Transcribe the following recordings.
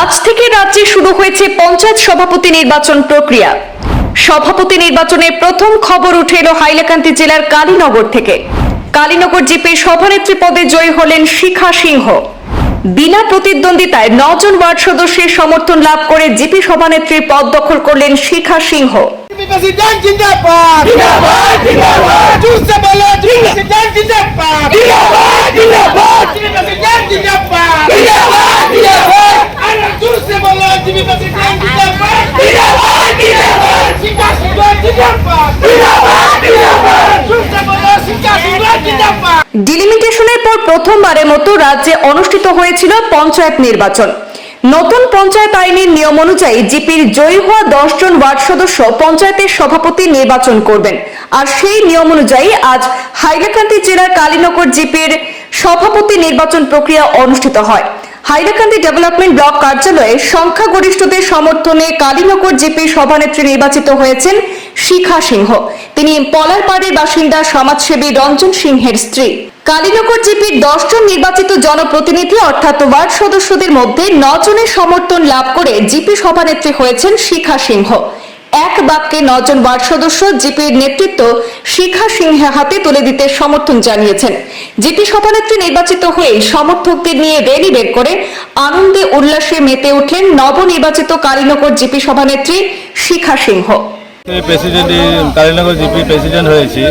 আজ থেকে রাজ্যে শুরু হয়েছে পঞ্চায়েত সভাপতি নির্বাচন প্রক্রিয়া। সভাপতি নির্বাচনের প্রথম খবর উঠে এলো হাইলাকান্দি জেলার কালীনগর থেকে। কালীনগর জিপে সভানেত্রী পদে জয়ী হলেন শিখা সিংহ। বিনা প্রতিদ্বন্দ্বিতায় নজন ওয়ার্ড সদস্যের সমর্থন লাভ করে জিপি সভানেত্রীর পদ দখল করলেন শিখা সিংহ। জিন্দাবাদ। ডিলিমিটেশনের পর প্রথমবারের মতো রাজ্যে অনুষ্ঠিত হয়েছিল পঞ্চায়েত নির্বাচন। নতুন পঞ্চায়েত আইনের নিয়ম অনুযায়ী জিপির জয়ী হওয়া দশ জন ওয়ার্ড সদস্য পঞ্চায়েতের সভাপতি নির্বাচন করবেন। আর সেই নিয়ম অনুযায়ী আজ হাইলাকান্দি জেলার কালীনগর জিপির সভাপতি নির্বাচন প্রক্রিয়া অনুষ্ঠিত হয়। হাইলাকান্দি ডেভেলপমেন্ট ব্লক কার্যালয়ে সংখ্যাগরিষ্ঠদের সমর্থনে কালীনগর জিপির সভানেত্রী নির্বাচিত হয়েছেন শিখা সিংহ। তিনি পলারপাড়ের বাসিন্দা সমাজসেবী রঞ্জন সিংহের স্ত্রী। কালীনগর জিপির দশজন নির্বাচিত জনপ্রতিনিধি অর্থাৎ ওয়ার্ড সদস্যদের মধ্যে নজনের সমর্থন লাভ করে জিপি সভানেত্রী হয়েছেন শিখা সিংহ। এক বাক্যে নজন ওয়ার্ড সদস্য জিপির নেতৃত্ব শিখা সিংহের হাতে তুলে দিতে সমর্থন জানিয়েছেন। জিপি সভানেত্রী নির্বাচিত হয়ে সমর্থকদের নিয়ে র্যালি বের করে আনন্দে উল্লাসে মেতে উঠলেন নবনির্বাচিত কালীনগর জিপি সভানেত্রী Shikha Singha. President Kalinagar GP president হয়েছি।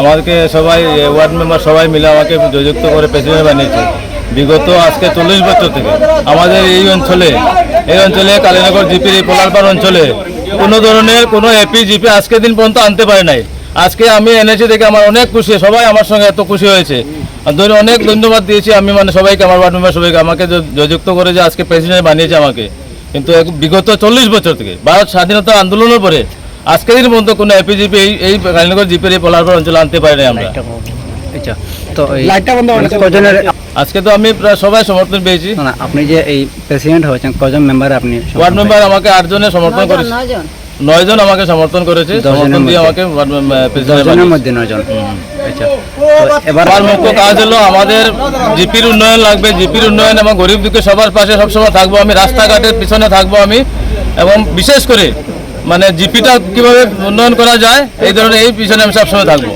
আমাকে সবাই ওয়ার্ড মেম্বার সবাই মিলে আমাকে যুক্ত করে প্রেসিডেন্ট বানিয়েছে। বিগত আজকে চল্লিশ বছর থেকে আমাদের এই অঞ্চলে এই অঞ্চলে কালীনগর জিপির এই পোলারপাড় অঞ্চলে কোনো ধরনের কোনো এপি জিপি আজকে দিন পর্যন্ত আনতে পারে নাই। আজকে আমি এনেছি দেখে আমার অনেক খুশি, সবাই আমার সঙ্গে এত খুশি হয়েছে। ধরে অনেক ধন্যবাদ দিয়েছি আমি মানে সবাইকে, আমার ওয়ার্ড মেম্বার সবাইকে, আমাকে যুক্ত করে যে আজকে প্রেসিডেন্ট বানিয়েছে আমাকে। কিন্তু বিগত চল্লিশ বছর থেকে ভারত স্বাধীনতা আন্দোলনের পরে আজকে দিন পর্যন্ত কোনো এপিজিপি এই এই কালীনগর জিপের এই পোলারপুর অঞ্চলে আনতে পারি নাই আমরা আচ্ছা তো লাইটটা বন্ধ কজনের আজকে তো আমি প্রায় সবাই সমর্থন পেয়েছি। না, না, আপনি যে এই প্রেসিডেন্ট হয়েছেন কজন মেম্বার আপনি ওয়ার্ড মেম্বার আমাকে আটজনের সমর্থন করেছে। নয়জন। আমাকে সমর্থন করেছে সমর্থন দিয়ে আমাকে ওয়ার্ড মেম্বার- প্রেসিডেন্ট দশজনের বানিয়েছে। মধ্যে নজন আচ্ছা এবার আমার মুখ্য কাজ হলো আমাদের জিপির উন্নয়ন লাগবে। জিপির উন্নয়ন এবং গরিব দুঃখে সবার পাশে সবসময় থাকব আমি রাস্তাঘাটের পিছনে থাকব আমি। এবং বিশেষ করে মানে জিপিটা কীভাবে উন্নয়ন করা যায় এই ধরনের এই পিছনে আমি সবসময় থাকব।